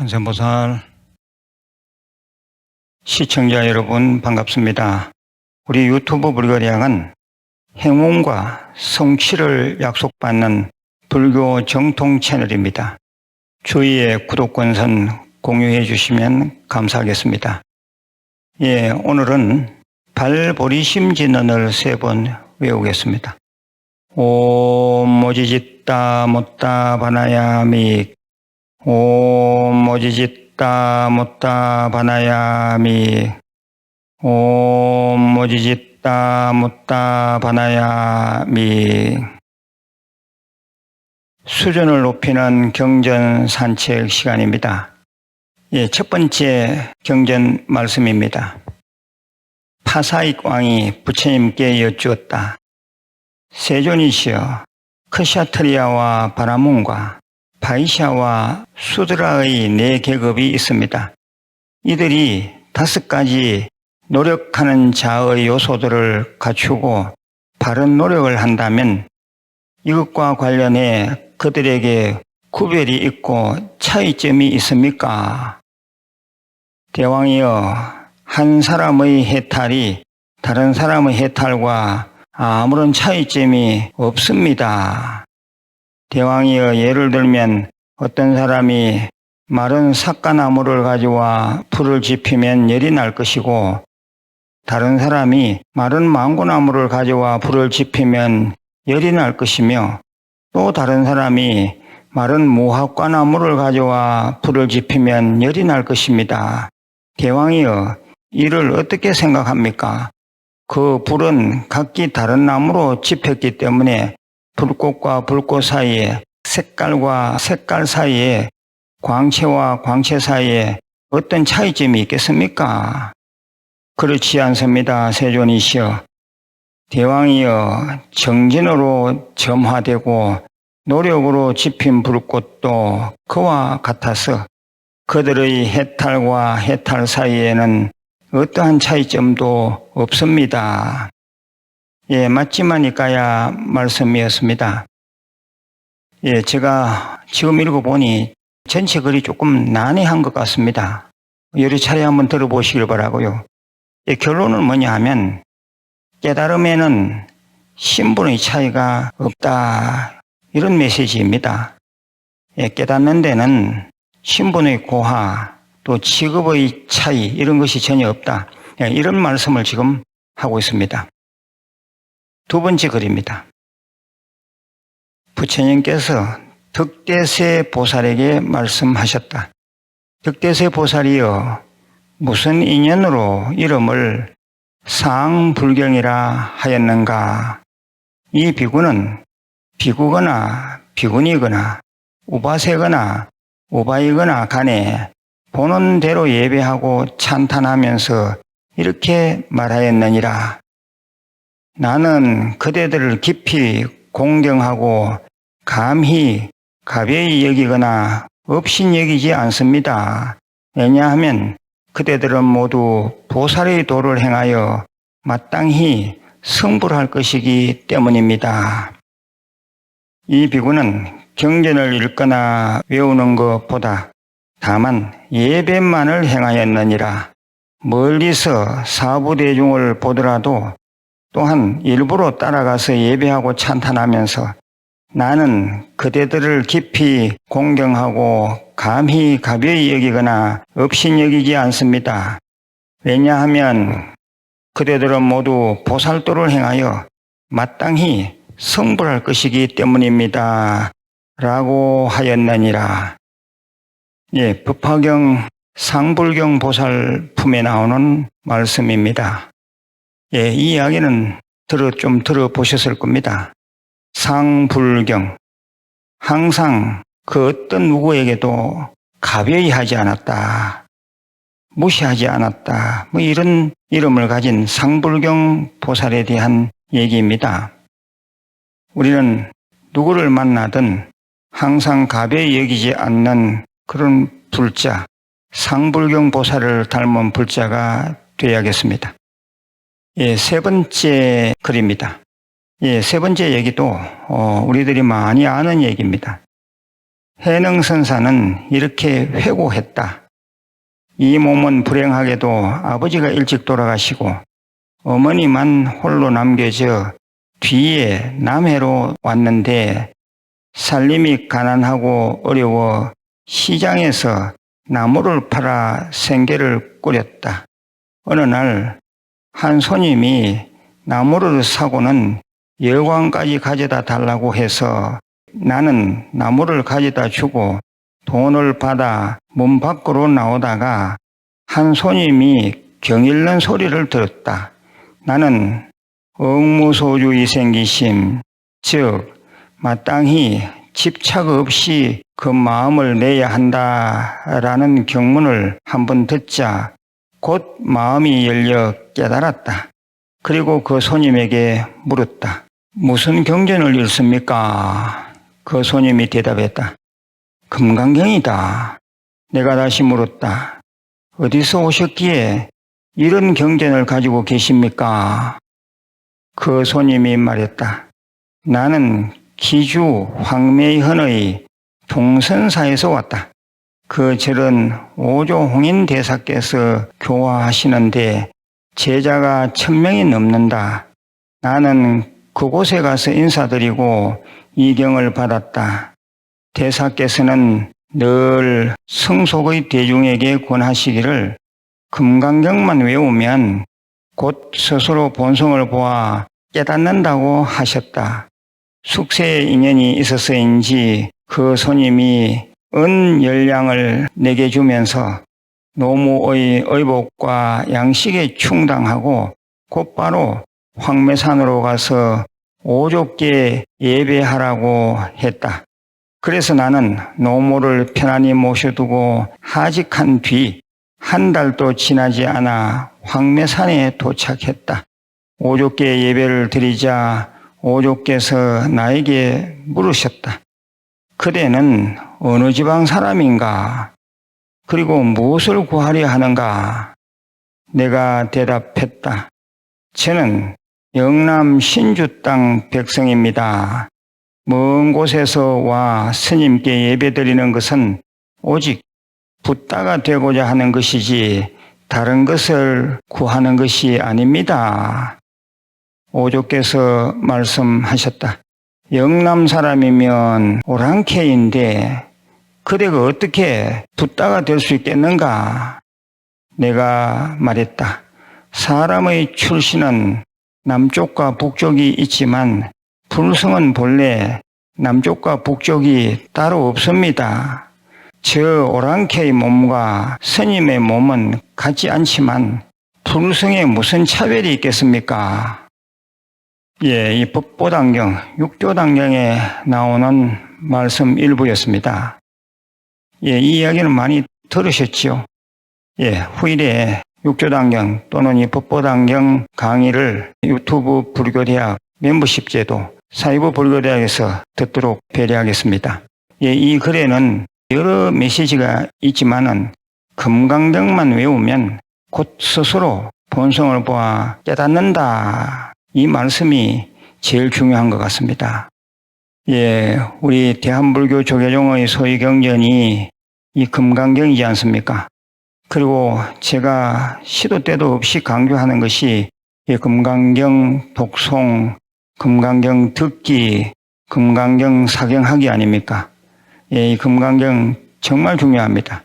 관세보살 시청자 여러분 반갑습니다. 우리 유튜브 불거리양은 행운과 성취를 약속받는 불교 정통 채널입니다. 주위에 구독권선 공유해 주시면 감사하겠습니다. 예, 오늘은 발보리심 진언을 세 번 외우겠습니다. 옴 모지짓다 못다 바나야미 옴 모지짓다 못다 바나야미 옴 모지짓다 못다 바나야미 수준을 높이는 경전 산책 시간입니다. 예, 첫 번째 경전 말씀입니다. 파사익 왕이 부처님께 여쭈었다. 세존이시여 크샤트리아와 바라문과 바이샤와 수드라의 네 계급이 있습니다. 이들이 다섯 가지 노력하는 자의 요소들을 갖추고 바른 노력을 한다면 이것과 관련해 그들에게 구별이 있고 차이점이 있습니까? 대왕이여, 한 사람의 해탈이 다른 사람의 해탈과 아무런 차이점이 없습니다. 대왕이여 예를 들면 어떤 사람이 마른 삭가나무를 가져와 불을 지피면 열이 날 것이고 다른 사람이 마른 망고나무를 가져와 불을 지피면 열이 날 것이며 또 다른 사람이 마른 무화과나무를 가져와 불을 지피면 열이 날 것입니다. 대왕이여 이를 어떻게 생각합니까? 그 불은 각기 다른 나무로 집혔기 때문에 불꽃과 불꽃 사이에 색깔과 색깔 사이에 광채와 광채 사이에 어떤 차이점이 있겠습니까? 그렇지 않습니다. 세존이시여. 대왕이여 정진으로 점화되고 노력으로 집힌 불꽃도 그와 같아서 그들의 해탈과 해탈 사이에는 어떠한 차이점도 없습니다. 예, 맞지만이까야 말씀이었습니다. 예, 제가 지금 읽어보니 전체 글이 조금 난해한 것 같습니다. 여러 차례 한번 들어보시길 바라고요. 예, 결론은 뭐냐 하면 깨달음에는 신분의 차이가 없다. 이런 메시지입니다. 예, 깨닫는 데는 신분의 고하, 또 직업의 차이, 이런 것이 전혀 없다. 예, 이런 말씀을 지금 하고 있습니다. 두 번째 글입니다. 부처님께서 득대세 보살에게 말씀하셨다. 득대세 보살이여 무슨 인연으로 이름을 상불경이라 하였는가? 이 비구는 비구거나 비군이거나 우바세거나 우바이거나 간에 보는 대로 예배하고 찬탄하면서 이렇게 말하였느니라. 나는 그대들을 깊이 공경하고 감히 가벼이 여기거나 없인 여기지 않습니다. 왜냐하면 그대들은 모두 보살의 도를 행하여 마땅히 성불할 것이기 때문입니다. 이 비구는 경전을 읽거나 외우는 것보다 다만 예배만을 행하였느니라 멀리서 사부 대중을 보더라도 또한 일부러 따라가서 예배하고 찬탄하면서 나는 그대들을 깊이 공경하고 감히 가벼이 여기거나 없인 여기지 않습니다. 왜냐하면 그대들은 모두 보살도를 행하여 마땅히 성불할 것이기 때문입니다. 라고 하였느니라. 예, 법화경 상불경 보살 품에 나오는 말씀입니다. 예, 이 이야기는 들어, 좀 들어보셨을 겁니다. 상불경. 항상 그 어떤 누구에게도 가벼이 하지 않았다. 무시하지 않았다. 뭐 이런 이름을 가진 상불경 보살에 대한 얘기입니다. 우리는 누구를 만나든 항상 가벼이 여기지 않는 그런 불자, 상불경 보살을 닮은 불자가 되어야겠습니다. 예, 세 번째 글입니다. 예, 세 번째 얘기도 어, 우리들이 많이 아는 얘기입니다. 해능선사는 이렇게 회고했다. 이 몸은 불행하게도 아버지가 일찍 돌아가시고 어머니만 홀로 남겨져 뒤에 남해로 왔는데 살림이 가난하고 어려워 시장에서 나무를 팔아 생계를 꾸렸다. 어느 날 한 손님이 나무를 사고는 여광까지 가져다 달라고 해서 나는 나무를 가져다 주고 돈을 받아 문 밖으로 나오다가 한 손님이 경일는 소리를 들었다. 나는 억무소주의 생기심, 즉 마땅히 집착 없이 그 마음을 내야 한다라는 경문을 한번 듣자 곧 마음이 열려 깨달았다. 그리고 그 손님에게 물었다. 무슨 경전을 읽습니까? 그 손님이 대답했다. 금강경이다. 내가 다시 물었다. 어디서 오셨기에 이런 경전을 가지고 계십니까? 그 손님이 말했다. 나는 기주 황매현의 동선사에서 왔다. 그 절은 오조 홍인 대사께서 교화하시는데 제자가 천명이 넘는다. 나는 그곳에 가서 인사드리고 이경을 받았다. 대사께서는 늘 성속의 대중에게 권하시기를 금강경만 외우면 곧 스스로 본성을 보아 깨닫는다고 하셨다. 숙세에 인연이 있어서인지 그 손님이 은 열량을 내게 주면서 노무의 의복과 양식에 충당하고 곧바로 황매산으로 가서 오족계 예배하라고 했다. 그래서 나는 노모를 편안히 모셔두고 하직한 뒤 한 달도 지나지 않아 황매산에 도착했다. 오족계 예배를 드리자 오족께서 나에게 물으셨다. 그대는 어느 지방 사람인가? 그리고 무엇을 구하려 하는가? 내가 대답했다. 저는 영남 신주 땅 백성입니다. 먼 곳에서 와 스님께 예배드리는 것은 오직 붓다가 되고자 하는 것이지 다른 것을 구하는 것이 아닙니다. 오조께서 말씀하셨다. 영남 사람이면 오랑캐인데 그대가 어떻게 붓다가 될 수 있겠는가? 내가 말했다. 사람의 출신은 남쪽과 북쪽이 있지만 불성은 본래 남쪽과 북쪽이 따로 없습니다. 저 오랑캐의 몸과 스님의 몸은 같지 않지만 불성에 무슨 차별이 있겠습니까? 예, 이 법보당경, 육조당경에 나오는 말씀 일부였습니다. 예, 이 이야기는 많이 들으셨지요? 예, 후일에 육조당경 또는 이 법보당경 강의를 유튜브 불교대학 멤버십 제도 사이버 불교대학에서 듣도록 배려하겠습니다. 예, 이 글에는 여러 메시지가 있지만은 금강경만 외우면 곧 스스로 본성을 보아 깨닫는다. 이 말씀이 제일 중요한 것 같습니다. 예, 우리 대한불교 조계종의 소위 경전이 이 금강경이지 않습니까? 그리고 제가 시도 때도 없이 강조하는 것이 이 금강경 독송, 금강경 듣기, 금강경 사경하기 아닙니까? 예, 이 금강경 정말 중요합니다.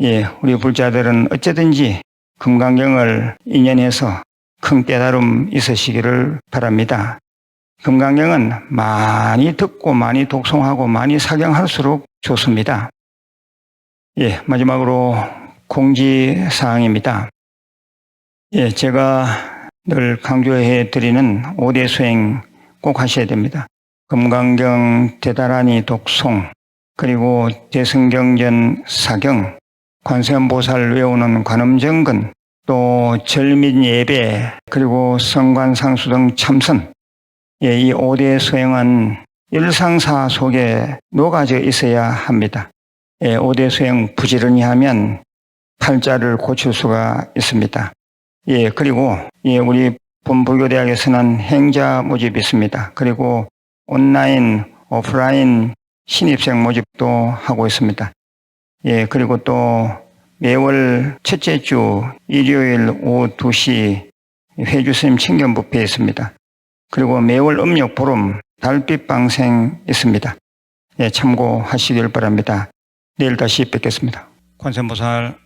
예, 우리 불자들은 어쨌든지 금강경을 인연해서 큰 깨달음 있으시기를 바랍니다. 금강경은 많이 듣고 많이 독송하고 많이 사경할수록 좋습니다. 예, 마지막으로 공지 사항입니다. 예, 제가 늘 강조해 드리는 5대 수행 꼭 하셔야 됩니다. 금강경 대다라니 독송, 그리고 대승경전 사경, 관세음보살 외우는 관음정근, 또 절민 예배, 그리고 성관 상수 등 참선, 예, 이 5대 수행은 일상사 속에 녹아져 있어야 합니다. 예, 5대 수행 부지런히 하면 팔자를 고칠 수가 있습니다. 예, 그리고 예, 우리 본불교대학에서는 행자 모집이 있습니다. 그리고 온라인, 오프라인 신입생 모집도 하고 있습니다. 예, 그리고 또 매월 첫째 주 일요일 오후 2시 회주 스님 친견 뷔페 있습니다. 그리고 매월 음력 보름 달빛 방생 있습니다. 예, 참고하시길 바랍니다. 내일 다시 뵙겠습니다. 관세음보살